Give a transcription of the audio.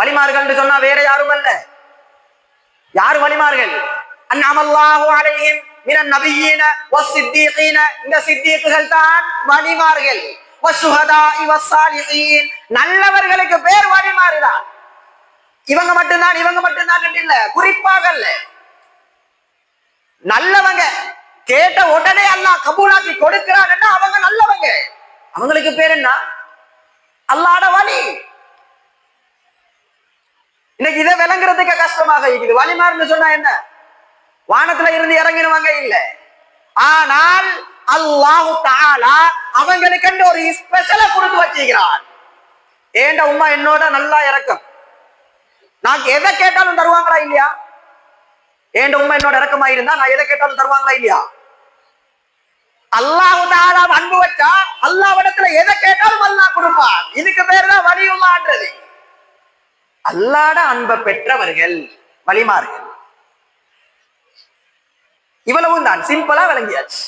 வலிமார்கள் சொன்னா வேற யாரும் அல்ல. யார் வலிமார்கள் அன்னமல்லாஹு அலைஹிம் மினன் நபியீன வஸ்ஸித்தீகீன. இந்த சித்தீக்குகள் தான் வலிமார்கள் வஸ்ஸுஹதாஇ வஸ்ஸாலிஹீன். நல்லவர்களுக்கு பேர் வலிமாறுதான் இவங்க மட்டும்தான் இவங்க மட்டும்தான் இல்ல குறிப்பாக அல்ல. நல்லவங்க கேட்ட உடனே அல்லாஹ் கபூலாக்கி கொடுக்கிறான்னா அவங்க நல்லவங்க. அவங்களுக்கு பேர் என்ன? அல்லாட இன்னைக்கு இதை விளங்குறதுக்கு கஷ்டமாக இருக்குது. வழிமாறுன்னு சொன்னா என்ன? வானத்துல இருந்து இறங்கினவங்க இல்ல. ஆனால் அல்லாஹு தாலா அவங்களுக்கு ஒரு ஸ்பெஷலை கொடுத்து வச்சுக்கிறான் ஏண்ட உமா என்னோட நல்லா இறக்கம்? நான் எதை கேட்டாலும் தருவாங்களா இல்லையா? ஏண்ட உமா என்னோட இறக்கமா இருந்தா நான் எதை கேட்டாலும் தருவாங்களா இல்லையா? அல்லாஹு தாலா அன்பு வச்சா அல்லாவிடத்துல எதை கேட்டாலும் அல்லாஹ் கொடுப்பான். இதுக்கு பேர் தான் வலியுள்ளான்றது அல்லாட அன்பை பெற்றவர்கள் வலிமார்கள் இவ்வளவும் தான் சிம்பிளா விளங்கியாச்சு.